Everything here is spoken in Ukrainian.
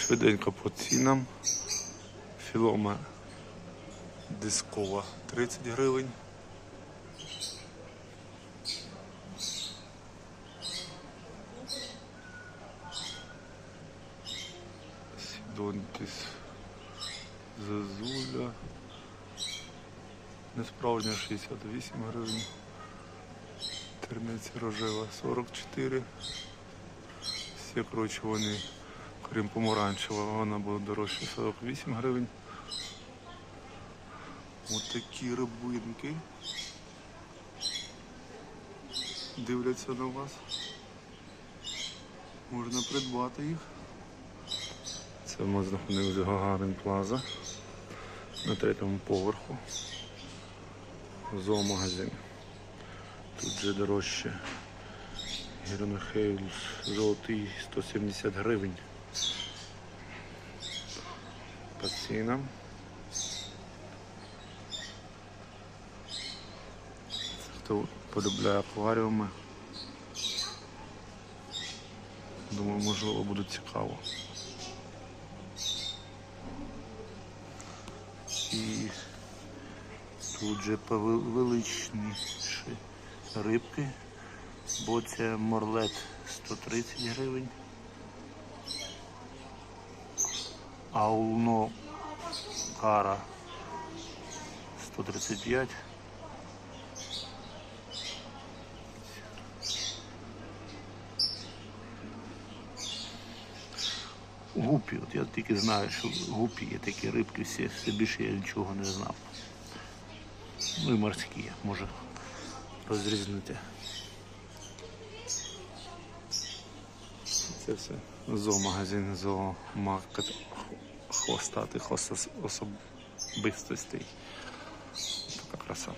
Швиденько по цінам. Філома дискова 30 гривень. Сідонтіс Зазуля. Несправжня 68 гривень. Терниця рожева 44. Всі, коротше, вони, крім помаранчева, вона буде дорожче 48 гривень. Ось такі рибинки. Дивляться на вас. Можна придбати їх. Це ми знаходимося Гагарин Плаза на третьому поверху. Зоомагазин. Тут же дорожче. Гірнохейлс золотий 170 гривень. По цінам. Хто полюбляє акваріуми. Думаю, можливо, буде цікаво. І тут же повеличніші рибки. Бо це морлет 130 гривень. Аулно кара 135. Гупі, от я тільки знаю, що гупі є такі рибки, всі, все більше я нічого не знав. Ну і морські, може розрізнити. Це все зоомагазин, зоомаркет хвостатих особистостей. Така краса.